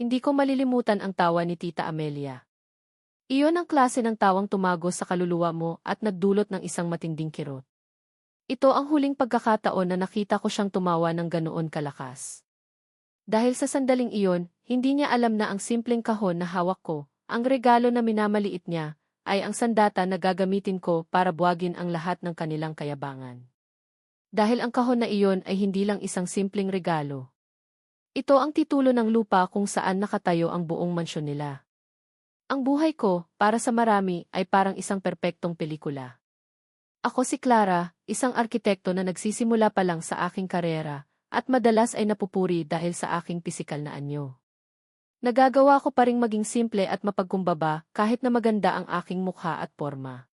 hindi ko malilimutan ang tawa ni Tita Amelia. Iyon ang klase ng tawang tumagos sa kaluluwa mo at nagdulot ng isang matinding kirot. Ito ang huling pagkakataon na nakita ko siyang tumawa ng ganoon kalakas. Dahil sa sandaling iyon, hindi niya alam na ang simpleng kahon na hawak ko, ang regalo na minamaliit niya, ay ang sandata na gagamitin ko para buwagin ang lahat ng kanilang kayabangan. Dahil ang kahon na iyon ay hindi lang isang simpleng regalo. Ito ang titulo ng lupa kung saan nakatayo ang buong mansyon nila. Ang buhay ko, para sa marami, ay parang isang perpektong pelikula. Ako si Clara, isang arkitekto na nagsisimula pa lang sa aking karera, at madalas ay napupuri dahil sa aking pisikal na anyo. Nagagawa ko pa ring maging simple at mapagkumbaba kahit na maganda ang aking mukha at forma.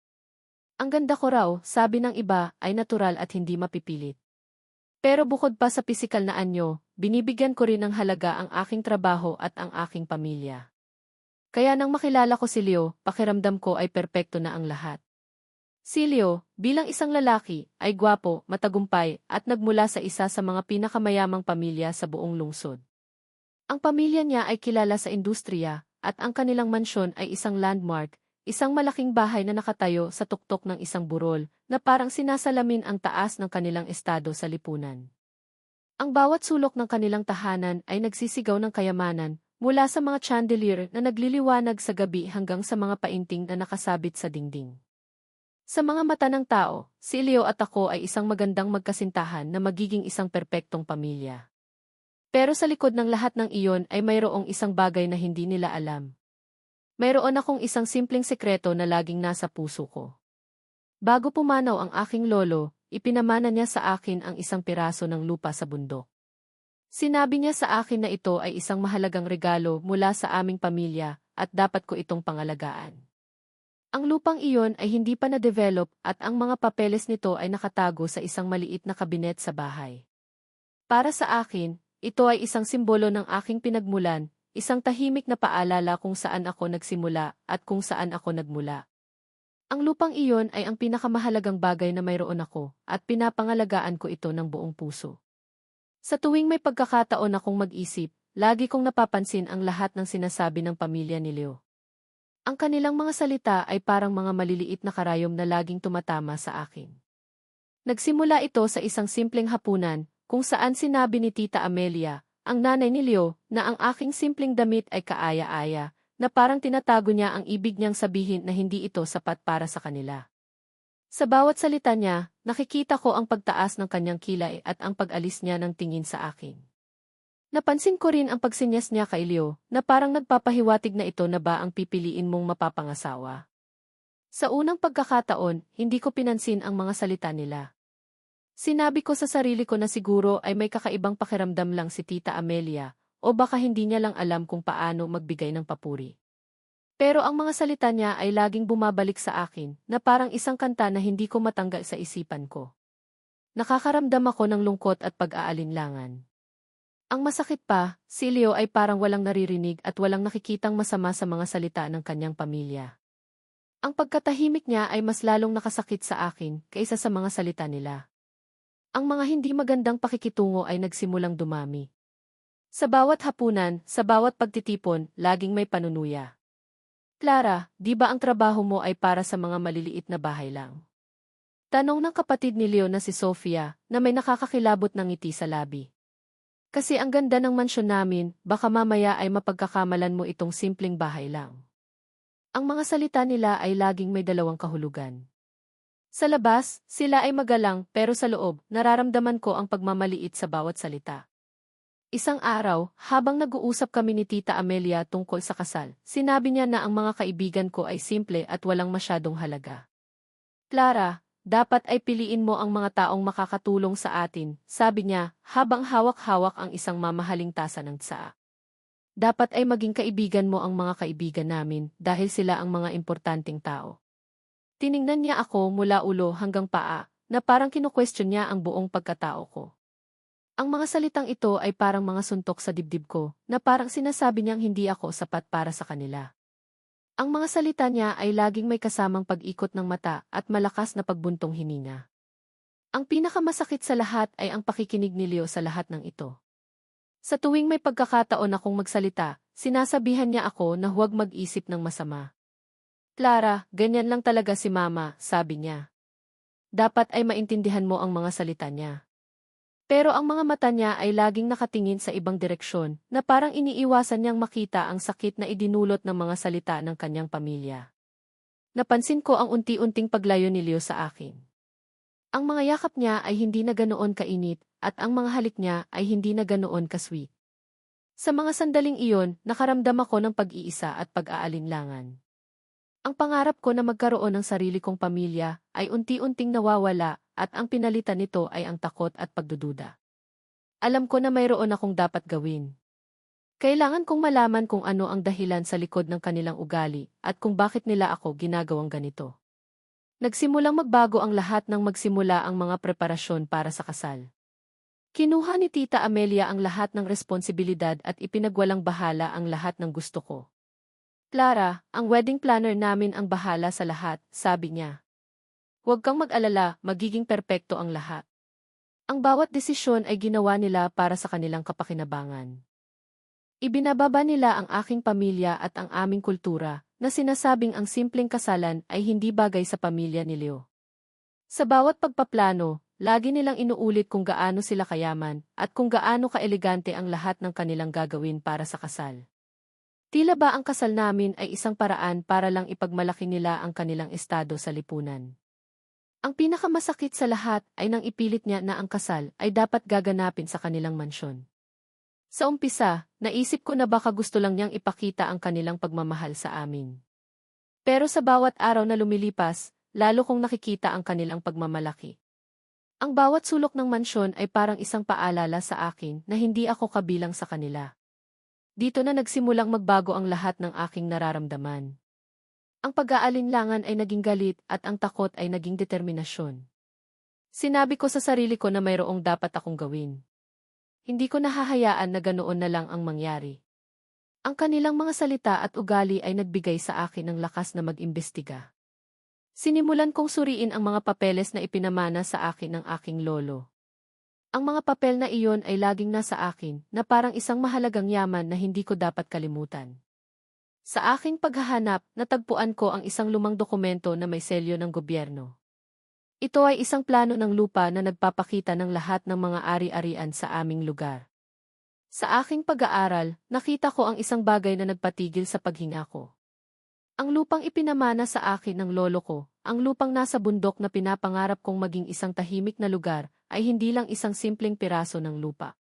Ang ganda ko raw, sabi ng iba, ay natural at hindi mapipilit. Pero bukod pa sa pisikal na anyo, binibigyan ko rin ng halaga ang aking trabaho at ang aking pamilya. Kaya nang makilala ko si Leo, pakiramdam ko ay perpekto na ang lahat. Si Leo, bilang isang lalaki, ay gwapo, matagumpay, at nagmula sa isa sa mga pinakamayamang pamilya sa buong lungsod. Ang pamilya niya ay kilala sa industriya, at ang kanilang mansyon ay isang landmark, Isang malaking bahay na nakatayo sa tuktok ng isang burol na parang sinasalamin ang taas ng kanilang estado sa lipunan. Ang bawat sulok ng kanilang tahanan ay nagsisigaw ng kayamanan mula sa mga chandelier na nagliliwanag sa gabi hanggang sa mga painting na nakasabit sa dingding. Sa mga mata ng tao, si Leo at ako ay isang magandang magkasintahan na magiging isang perpektong pamilya. Pero sa likod ng lahat ng iyon ay mayroong isang bagay na hindi nila alam. Mayroon akong isang simpleng sekreto na laging nasa puso ko. Bago pumanaw ang aking lolo, ipinamana niya sa akin ang isang piraso ng lupa sa bundok. Sinabi niya sa akin na ito ay isang mahalagang regalo mula sa aming pamilya at dapat ko itong pangalagaan. Ang lupang iyon ay hindi pa na-develop at ang mga papeles nito ay nakatago sa isang maliit na kabinet sa bahay. Para sa akin, ito ay isang simbolo ng aking pinagmulan Isang tahimik na paalala kung saan ako nagsimula at kung saan ako nagmula. Ang lupang iyon ay ang pinakamahalagang bagay na mayroon ako at pinapangalagaan ko ito ng buong puso. Sa tuwing may pagkakataon akong mag-isip, lagi kong napapansin ang lahat ng sinasabi ng pamilya ni Leo. Ang kanilang mga salita ay parang mga maliliit na karayom na laging tumatama sa akin. Nagsimula ito sa isang simpleng hapunan, kung saan sinabi ni Tita Amelia, ang nanay ni Leo, na ang aking simpleng damit ay kaaya-aya, na parang tinatago niya ang ibig niyang sabihin na hindi ito sapat para sa kanila. Sa bawat salita niya, nakikita ko ang pagtaas ng kanyang kilay at ang pag-alis niya ng tingin sa akin. Napansin ko rin ang pagsinyas niya kay Leo, na parang nagpapahiwatig na ito na ba ang pipiliin mong mapapangasawa. Sa unang pagkakataon, hindi ko pinansin ang mga salita nila. Sinabi ko sa sarili ko na siguro ay may kakaibang pakiramdam lang si Tita Amelia, o baka hindi niya lang alam kung paano magbigay ng papuri. Pero ang mga salita niya ay laging bumabalik sa akin, na parang isang kanta na hindi ko matanggal sa isipan ko. Nakakaramdam ako ng lungkot at pag-aalinlangan. Ang masakit pa, si Leo ay parang walang naririnig at walang nakikitang masama sa mga salita ng kanyang pamilya. Ang pagkatahimik niya ay mas lalong nakasakit sa akin kaysa sa mga salita nila. Ang mga hindi magandang pakikitungo ay nagsimulang dumami. Sa bawat hapunan, sa bawat pagtitipon, laging may panunuya. Clara, di ba ang trabaho mo ay para sa mga maliliit na bahay lang? Tanong ng kapatid ni Leo na si Sofia, na may nakakakilabot ng ngiti sa labi. Kasi ang ganda ng mansyon namin, baka mamaya ay mapagkakamalan mo itong simpleng bahay lang. Ang mga salita nila ay laging may dalawang kahulugan. Sa labas, sila ay magalang pero sa loob, nararamdaman ko ang pagmamaliit sa bawat salita. Isang araw, habang nag-uusap kami ni Tita Amelia tungkol sa kasal, sinabi niya na ang mga kaibigan ko ay simple at walang masyadong halaga. Clara, dapat ay piliin mo ang mga taong makakatulong sa atin, sabi niya, habang hawak-hawak ang isang mamahaling tasa ng tsaa. Dapat ay maging kaibigan mo ang mga kaibigan namin dahil sila ang mga importanteng tao. Tiningnan niya ako mula ulo hanggang paa, na parang kinu-question niya ang buong pagkatao ko. Ang mga salitang ito ay parang mga suntok sa dibdib ko, na parang sinasabi niyang hindi ako sapat para sa kanila. Ang mga salita niya ay laging may kasamang pag-ikot ng mata at malakas na pagbuntong hininga. Ang pinakamasakit sa lahat ay ang pakikinig ni Leo sa lahat ng ito. Sa tuwing may pagkakataon akong magsalita, sinasabihan niya ako na huwag mag-isip ng masama. Clara, ganyan lang talaga si Mama, sabi niya. Dapat ay maintindihan mo ang mga salita niya. Pero ang mga mata niya ay laging nakatingin sa ibang direksyon na parang iniiwasan niyang makita ang sakit na idinulot ng mga salita ng kanyang pamilya. Napansin ko ang unti-unting paglayo ni Leo sa akin. Ang mga yakap niya ay hindi na ganoon kainit at ang mga halik niya ay hindi na ganoon kasweet. Sa mga sandaling iyon, nakaramdam ako ng pag-iisa at pag-aalinlangan. Ang pangarap ko na magkaroon ng sarili kong pamilya ay unti-unting nawawala at ang pinalitan nito ay ang takot at pagdududa. Alam ko na mayroon akong dapat gawin. Kailangan kong malaman kung ano ang dahilan sa likod ng kanilang ugali at kung bakit nila ako ginagawang ganito. Nagsimulang magbago ang lahat nang magsimula ang mga preparasyon para sa kasal. Kinuha ni Tita Amelia ang lahat ng responsibilidad at ipinagwalang bahala ang lahat ng gusto ko. Clara, ang wedding planner namin ang bahala sa lahat, sabi niya. Huwag kang mag-alala, magiging perpekto ang lahat. Ang bawat desisyon ay ginawa nila para sa kanilang kapakinabangan. Ibinababa nila ang aking pamilya at ang aming kultura, na sinasabing ang simpleng kasalan ay hindi bagay sa pamilya ni Leo. Sa bawat pagpaplano, lagi nilang inuulit kung gaano sila kayaman at kung gaano kaelegante ang lahat ng kanilang gagawin para sa kasal. Tila ba ang kasal namin ay isang paraan para lang ipagmalaki nila ang kanilang estado sa lipunan. Ang pinakamasakit sa lahat ay nang ipilit niya na ang kasal ay dapat gaganapin sa kanilang mansyon. Sa umpisa, naisip ko na baka gusto lang niyang ipakita ang kanilang pagmamahal sa amin. Pero sa bawat araw na lumilipas, lalo kong nakikita ang kanilang pagmamalaki. Ang bawat sulok ng mansyon ay parang isang paalala sa akin na hindi ako kabilang sa kanila. Dito na nagsimulang magbago ang lahat ng aking nararamdaman. Ang pag-aalinlangan ay naging galit at ang takot ay naging determinasyon. Sinabi ko sa sarili ko na mayroong dapat akong gawin. Hindi ko nahahayaan na ganoon na lang ang mangyari. Ang kanilang mga salita at ugali ay nagbigay sa akin ng lakas na mag-imbestiga. Sinimulan kong suriin ang mga papeles na ipinamana sa akin ng aking lolo. Ang mga papel na iyon ay laging nasa akin na parang isang mahalagang yaman na hindi ko dapat kalimutan. Sa aking paghahanap, natagpuan ko ang isang lumang dokumento na may selyo ng gobyerno. Ito ay isang plano ng lupa na nagpapakita ng lahat ng mga ari-arian sa aming lugar. Sa aking pag-aaral, nakita ko ang isang bagay na nagpatigil sa paghinga ko. Ang lupang ipinamana sa akin ng lolo ko, ang lupang nasa bundok na pinapangarap kong maging isang tahimik na lugar, ay hindi lang isang simpleng piraso ng lupa.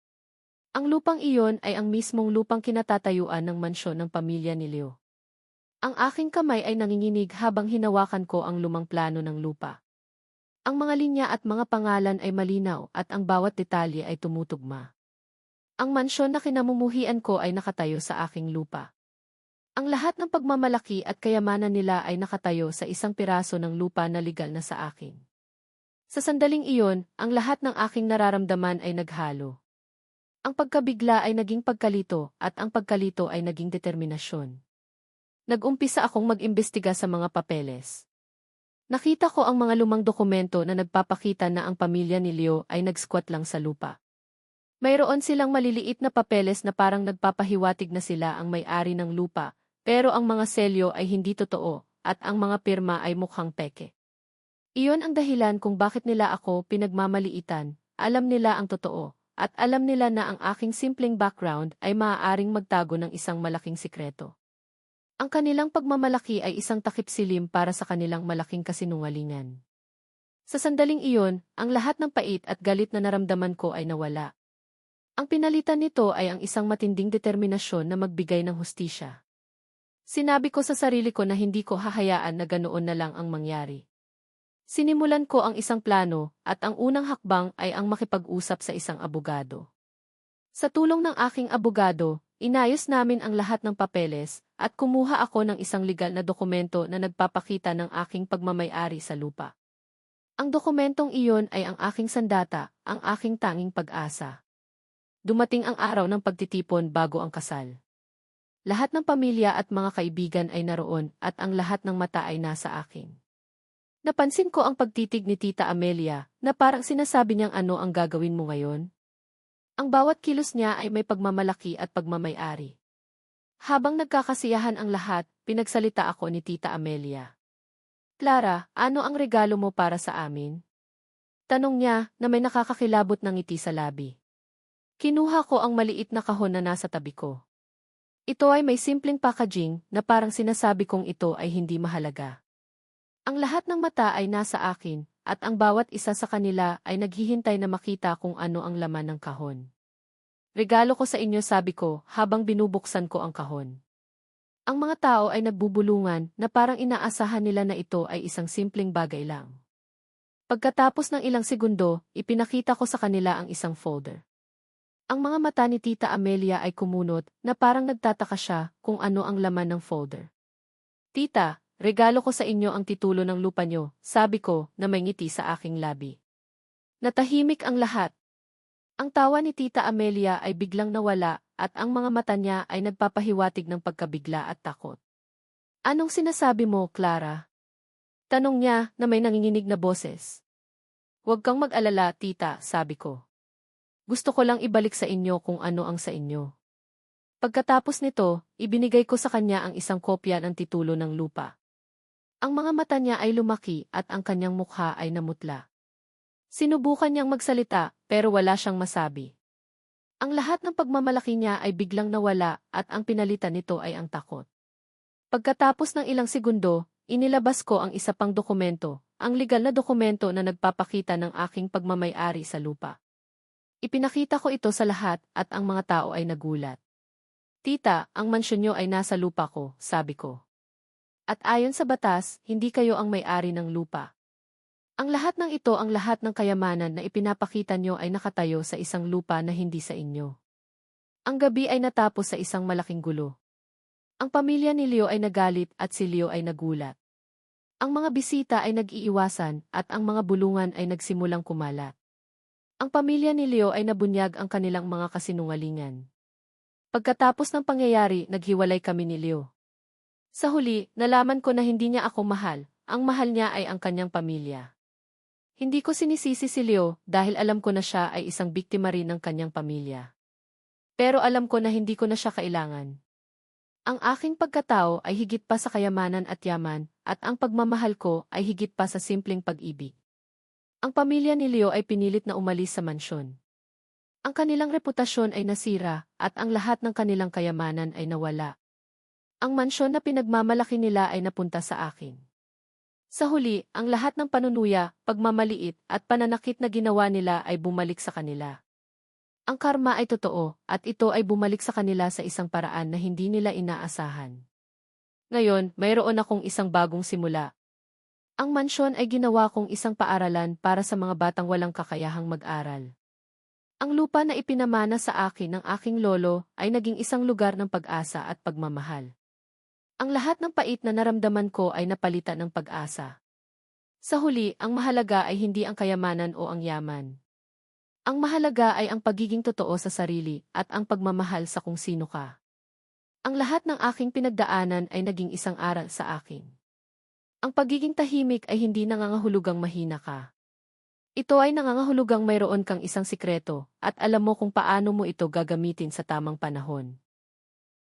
Ang lupang iyon ay ang mismong lupang kinatatayuan ng mansyon ng pamilya ni Leo. Ang aking kamay ay nanginginig habang hinawakan ko ang lumang plano ng lupa. Ang mga linya at mga pangalan ay malinaw at ang bawat detalye ay tumutugma. Ang mansyon na kinamumuhian ko ay nakatayo sa aking lupa. Ang lahat ng pagmamalaki at kayamanan nila ay nakatayo sa isang piraso ng lupa na legal na sa akin. Sa sandaling iyon, ang lahat ng aking nararamdaman ay naghalo. Ang pagkabigla ay naging pagkalito at ang pagkalito ay naging determinasyon. Nag-umpisa akong mag-imbestiga sa mga papeles. Nakita ko ang mga lumang dokumento na nagpapakita na ang pamilya ni Leo ay nag-squat lang sa lupa. Mayroon silang maliliit na papeles na parang nagpapahiwatig na sila ang may-ari ng lupa, pero ang mga selyo ay hindi totoo, at ang mga pirma ay mukhang peke. Iyon ang dahilan kung bakit nila ako pinagmamaliitan, alam nila ang totoo, at alam nila na ang aking simpleng background ay maaaring magtago ng isang malaking sikreto. Ang kanilang pagmamalaki ay isang takip silim para sa kanilang malaking kasinungalingan. Sa sandaling iyon, ang lahat ng pait at galit na naramdaman ko ay nawala. Ang pinalitan nito ay ang isang matinding determinasyon na magbigay ng hustisya. Sinabi ko sa sarili ko na hindi ko hahayaan na ganoon na lang ang mangyari. Sinimulan ko ang isang plano, at ang unang hakbang ay ang makipag-usap sa isang abogado. Sa tulong ng aking abogado, inayos namin ang lahat ng papeles, at kumuha ako ng isang legal na dokumento na nagpapakita ng aking pagmamayari sa lupa. Ang dokumentong iyon ay ang aking sandata, ang aking tanging pag-asa. Dumating ang araw ng pagtitipon bago ang kasal. Lahat ng pamilya at mga kaibigan ay naroon at ang lahat ng mata ay nasa akin. Napansin ko ang pagtitig ni Tita Amelia na parang sinasabi niyang ano ang gagawin mo ngayon. Ang bawat kilos niya ay may pagmamalaki at pagmamayari. Habang nagkakasiyahan ang lahat, pinagsalita ako ni Tita Amelia. Clara, ano ang regalo mo para sa amin? Tanong niya na may nakakakilabot ng ngiti sa labi. Kinuha ko ang maliit na kahon na nasa tabi ko. Ito ay may simpleng packaging na parang sinasabi kong ito ay hindi mahalaga. Ang lahat ng mata ay nasa akin, at ang bawat isa sa kanila ay naghihintay na makita kung ano ang laman ng kahon. Regalo ko sa inyo sabi ko habang binubuksan ko ang kahon. Ang mga tao ay nagbubulungan na parang inaasahan nila na ito ay isang simpleng bagay lang. Pagkatapos ng ilang segundo, ipinakita ko sa kanila ang isang folder. Ang mga mata ni Tita Amelia ay kumunot na parang nagtataka siya kung ano ang laman ng folder. Tita, regalo ko sa inyo ang titulo ng lupa nyo, sabi ko na may ngiti sa aking labi. Natahimik ang lahat, ang tawa ni Tita Amelia ay biglang nawala at ang mga mata niya ay nagpapahiwatig ng pagkabigla at takot. Anong sinasabi mo, Clara? Tanong niya na may nanginginig na boses. Huwag kang mag-alala, tita, sabi ko. Gusto ko lang ibalik sa inyo kung ano ang sa inyo. Pagkatapos nito, ibinigay ko sa kanya ang isang kopya ng titulo ng lupa. Ang mga mata niya ay lumaki at ang kanyang mukha ay namutla. Sinubukan niyang magsalita, pero wala siyang masabi. Ang lahat ng pagmamalaki niya ay biglang nawala at ang pinalitan nito ay ang takot. Pagkatapos ng ilang segundo, inilabas ko ang isa pang dokumento, ang legal na dokumento na nagpapakita ng aking pagmamayari sa lupa. Ipinakita ko ito sa lahat at ang mga tao ay nagulat. Tita, ang mansyon niyo ay nasa lupa ko, sabi ko. At ayon sa batas, hindi kayo ang may-ari ng lupa. Ang lahat ng ito ang lahat ng kayamanan na ipinapakita nyo ay nakatayo sa isang lupa na hindi sa inyo. Ang gabi ay natapos sa isang malaking gulo. Ang pamilya ni Leo ay nagalit at si Leo ay nagulat. Ang mga bisita ay nag-iiwasan at ang mga bulungan ay nagsimulang kumalat. Ang pamilya ni Leo ay nabunyag ang kanilang mga kasinungalingan. Pagkatapos ng pangyayari, naghiwalay kami ni Leo. Sa huli, nalaman ko na hindi niya ako mahal, ang mahal niya ay ang kanyang pamilya. Hindi ko sinisisi si Leo dahil alam ko na siya ay isang biktima rin ng kanyang pamilya. Pero alam ko na hindi ko na siya kailangan. Ang aking pagkatao ay higit pa sa kayamanan at yaman, at ang pagmamahal ko ay higit pa sa simpleng pag-ibig. Ang pamilya ni Leo ay pinilit na umalis sa mansyon. Ang kanilang reputasyon ay nasira, at ang lahat ng kanilang kayamanan ay nawala. Ang mansyon na pinagmamalaki nila ay napunta sa akin. Sa huli, ang lahat ng panunuya, pagmamaliit, at pananakit na ginawa nila ay bumalik sa kanila. Ang karma ay totoo, at ito ay bumalik sa kanila sa isang paraan na hindi nila inaasahan. Ngayon, mayroon akong isang bagong simula. Ang mansyon ay ginawa kong isang paaralan para sa mga batang walang kakayahang mag-aral. Ang lupa na ipinamana sa akin ng aking lolo ay naging isang lugar ng pag-asa at pagmamahal. Ang lahat ng pait na naramdaman ko ay napalitan ng pag-asa. Sa huli, ang mahalaga ay hindi ang kayamanan o ang yaman. Ang mahalaga ay ang pagiging totoo sa sarili at ang pagmamahal sa kung sino ka. Ang lahat ng aking pinagdaanan ay naging isang aral sa akin. Ang pagiging tahimik ay hindi nangangahulugang mahina ka. Ito ay nangangahulugang mayroon kang isang sikreto at alam mo kung paano mo ito gagamitin sa tamang panahon.